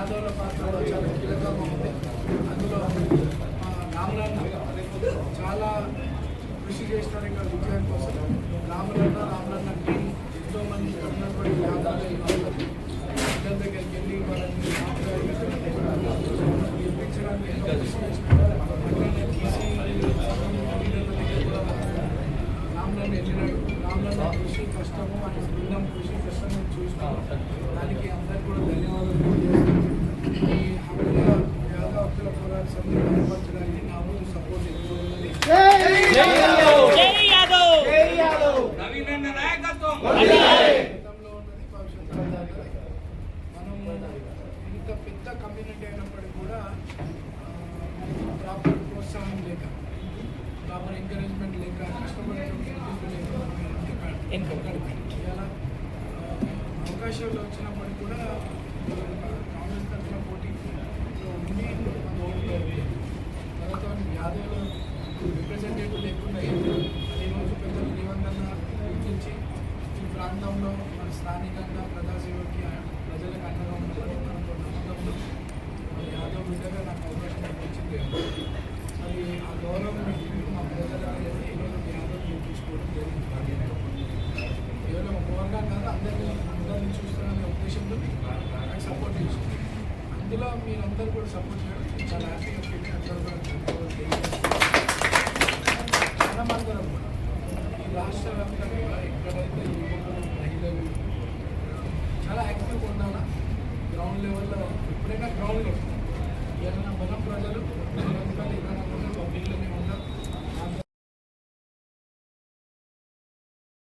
యాదవ్ల పాత్ర కూడా చాలా కీలకంగా ఉంది అందులో రామలన్న చాలా కృషి చేస్తారు ఇక్కడ విజయం కోసం రామలన్న రామలన్న టీం ఎంతోమంది ఉన్నటువంటి యాదవులు దగ్గరికి వెళ్ళి వాళ్ళని గెలిపించడానికి గతంలో ఉన్నది భవిష్యత్తులో. మనం ఇంత పెద్ద కమ్యూనిటీ అయినప్పటికీ కూడా ప్రాపర్ ప్రోత్సాహం లేక ప్రాపర్ ఎంకరేజ్మెంట్ లేక కష్టపడే ఇలా అవకాశాలు వచ్చినప్పటికీ కూడా కాంగ్రెస్ తరఫున పోటీలో ప్రాంతంలో మన స్థానికంగా ప్రజాసేవకి ప్రజలకు అండగా ఉండాలని మనకు నమ్మకంలో మన యాదవ్ బిడ్డగా నాకు అవకాశం ఇప్పించింది మరి ఆ గౌరవం మా ప్రజలకు ఈరోజు యాదవ్ చూపించుకోవడం జరిగింది. కేవలం ఒక వర్గం కాదు అందరినీ అందరినీ చూస్తున్న ఉద్దేశంతో నాకు సపోర్ట్ చేస్తుంది అందులో మీరందరూ కూడా సపోర్ట్ చేయడం చాలా హ్యాపీగా ఫీల్ అందరూ కూడా ధన్యవాదాలు తెలియజేస్తున్నాను. కూడా ఈ రాష్ట్ర వ్యాప్తంగా ఎక్కడైతే యువకులు గ్రౌండ్ లెవెల్లో ఎప్పుడైనా గ్రౌండ్లో లెవెల్ ఏదైనా బలం ప్రజలు